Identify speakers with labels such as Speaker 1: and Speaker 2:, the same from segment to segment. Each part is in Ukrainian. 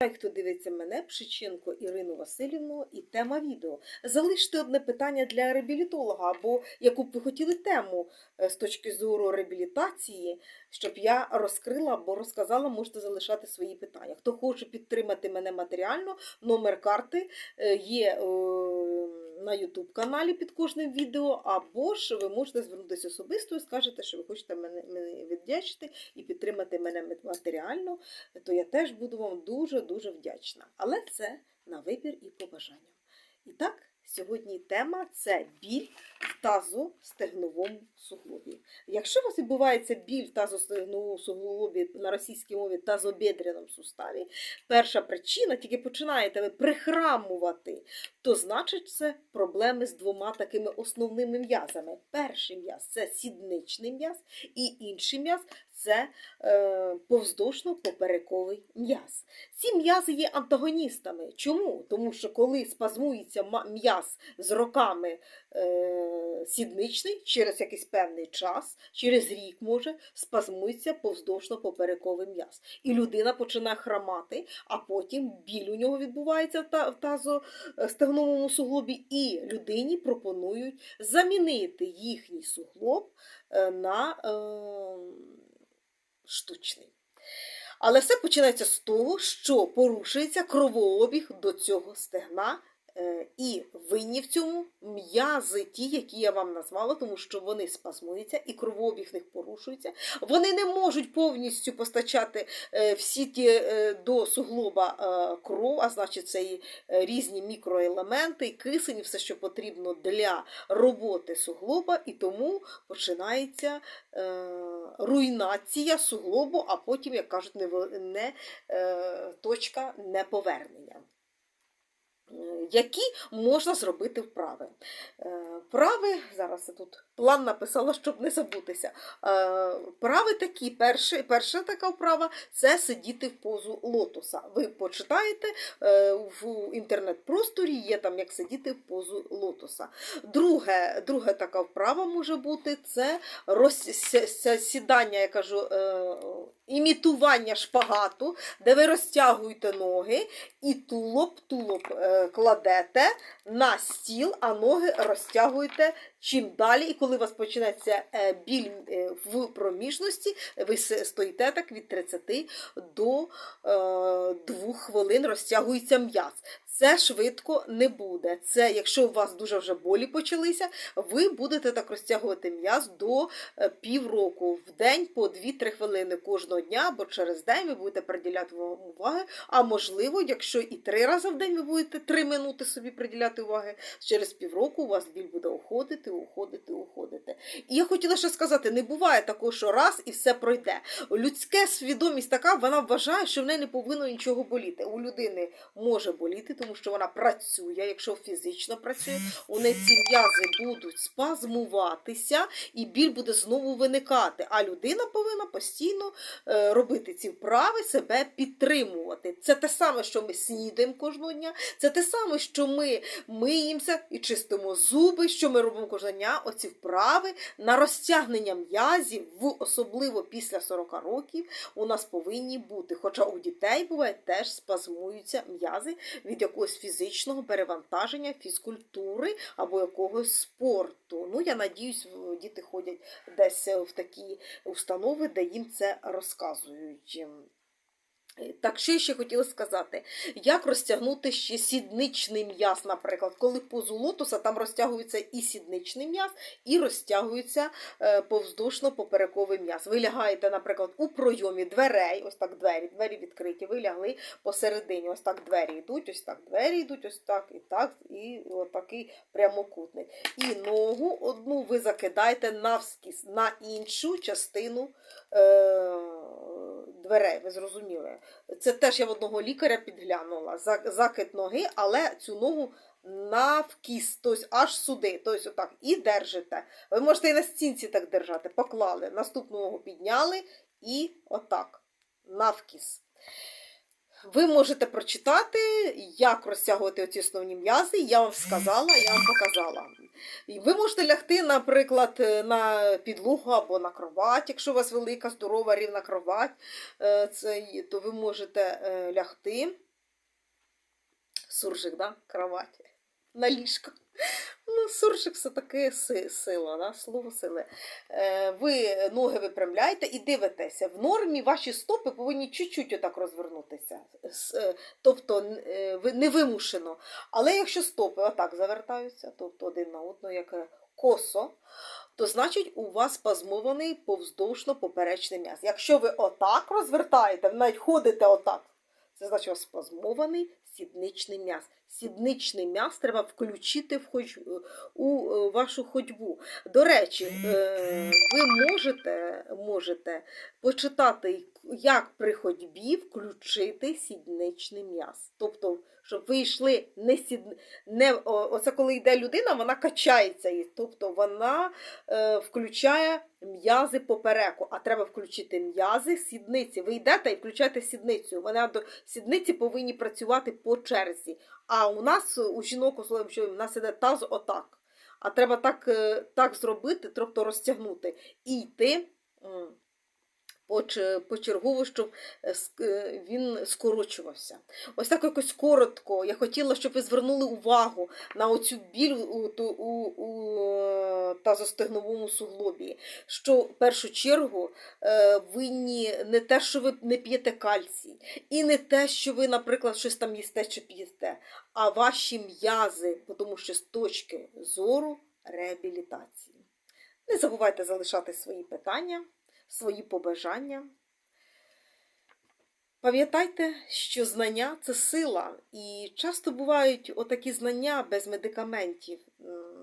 Speaker 1: Хай хто дивиться мене, Пшиченко Ірину Васильівну, і тема відео. Залиште одне питання для реабілітолога, або яку б ви хотіли тему е, з точки зору реабілітації, щоб я розкрила або розказала, можете залишати свої питання. Хто хоче підтримати мене матеріально, номер карти е, є е, на YouTube каналі під кожним відео, або ж ви можете звернутися особисто і скажете, що ви хочете мене, мене віддячити і підтримати мене матеріально то я теж буду вам дуже-дуже вдячна. Але це на вибір і побажання. І так, сьогодні тема це біль в тазостегновому суглобі. Якщо у вас відбувається біль в тазостегновому суглобі на російській мові тазобедряному суставі, перша причина, тільки починаєте ви прихрамувати, то значить це проблеми з двома такими основними м'язами. Перший м'яз це сідничний м'яз, і інший м'яз це е, повздошно-поперековий м'яз. Ці м'язи є антагоністами. Чому? Тому що коли спазмується м'яз з роками е, сідничний, через якийсь певний час, через рік може, спазмується повздошно-поперековий м'яз. І людина починає хромати, а потім біль у нього відбувається в та- в тазостегновому суглобі, і людині пропонують замінити їхній суглоб е, на е, штучний. Але все починається з того, що порушується кровообіг до цього стегна. Е, І винні в цьому м'язи, ті, які я вам назвала, тому що вони спазмуються і кровообіг в них порушується. Вони не можуть повністю постачати е, всі ті е, до суглоба кров, а значить, це і різні мікроелементи, кисень, все, що потрібно для роботи суглоба, і тому починається руйнація суглобу, а потім, як кажуть, не, точка неповернення. Які можна зробити вправи? Е, Вправи, зараз я тут план написала, щоб не забутися. Е, Вправи такі, перша, перша така вправа це сидіти в позу лотоса. Ви почитаєте е, в інтернет-просторі, є там як сидіти в позу лотоса. Друге, друга така вправа може бути це розсідання, я кажу, імітування шпагату, де ви розтягуєте ноги і тулуб е, кладете на стіл, а ноги розтягуєте чим далі. І коли у вас почнеться е, біль е, в проміжності, ви стоїте так від 30 до е, 2 хвилин розтягується м'яз. Це швидко не буде. Це, якщо у вас дуже вже болі почалися, ви будете так розтягувати м'яз до е, півроку в день по 2-3 хвилини кожного дня, бо через день ви будете приділяти вам уваги. А можливо, якщо і три рази в день ви будете 3 минути собі приділяти уваги, через півроку у вас біль буде уходити, уходити, уходити. І я хотіла ще сказати: не буває такого, що раз і все пройде. Людська свідомість така, вона вважає, що в неї не повинно нічого боліти. У людини може боліти, тому що вона працює, якщо фізично працює, у неї ці м'язи будуть спазмуватися, і біль буде знову виникати. А людина повинна постійно е, робити ці вправи, себе підтримувати. Це те саме, що ми снідаємо кожного дня, це те саме, що ми миємося і чистимо зуби, що ми робимо кожного дня. Оці вправи на розтягнення м'язів, особливо після 40 років, у нас повинні бути. Хоча у дітей буває теж спазмуються м'язи від якогось фізичного перевантаження, фізкультури або якогось спорту. Ну, я надіюсь, діти ходять десь в такі установи, де їм це розказують. Так, що я ще хотіла сказати, як розтягнути ще сідничний м'яз, наприклад, коли позу лотоса там розтягується і сідничний м'яз, і розтягується е, повздошно-поперековий м'яз. Ви лягаєте, наприклад, у пройомі дверей, ось так двері, двері відкриті, ви лягли посередині, ось так двері йдуть, ось так двері йдуть, ось так і так, і отакий прямокутник. І ногу одну ви закидаєте навскіз на іншу частину. Е- Дверей, ви зрозуміли. Це теж я в одного лікаря підглянула. За- Закид ноги, але цю ногу навкіс, тобто аж сюди. Тобто отак. І держите. Ви можете і на стінці так держати. Поклали. Наступну ногу підняли і отак. Навкіс. Ви можете прочитати, як розтягувати оці основні м'язи. Я вам сказала, я вам показала. Ви можете лягти, наприклад, на підлогу або на кровать, якщо у вас велика, здорова, рівна кровать, е, то ви можете е, лягти Суржик, да? Кроваті. На ліжко. Ну, суржик все таки си- сила, да? слово сили. Е, ви ноги випрямляєте і дивитеся. В нормі ваші стопи повинні чуть-чуть отак розвернутися. Е, Тобто е, не вимушено. Але якщо стопи отак завертаються, тобто один на одного, як косо, то значить у вас спазмований повздовжно-поперечний м'яз. Якщо ви отак розвертаєте, навіть ходите отак, це значить у вас спазмований сідничний м'яз. Сідничний м'яз треба включити в хоч... у е, вашу ходьбу. До речі, е, ви можете, можете почитати, як при ходьбі включити сідничний м'яз. Тобто, щоб ви йшли не сід... не оце коли йде людина, вона качається, і- тобто вона е, включає м'язи попереку, а треба включити м'язи сідниці. Ви йдете і включаєте сідницю. Вона до сідниці повинні працювати по черзі. А у нас, у жінок, условно, що у нас іде таз отак. А треба так, е, так зробити, тобто розтягнути і йти. Почергово, щоб е, е, він скорочувався. Ось так якось коротко. Я хотіла, щоб ви звернули увагу на оцю біль у, у, у тазостегновому суглобі. Що в першу чергу е, винні не те, що ви не п'єте кальцій, і не те, що ви, наприклад, щось там їсте чи п'єте, а ваші м'язи, тому що з точки зору реабілітації. Не забувайте залишати свої питання, свої побажання. Пам'ятайте, що знання це сила, і часто бувають отакі знання без медикаментів,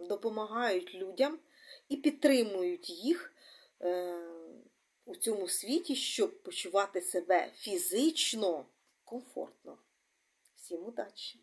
Speaker 1: допомагають людям і підтримують їх е, у цьому світі, щоб почувати себе фізично комфортно. Всім удачі!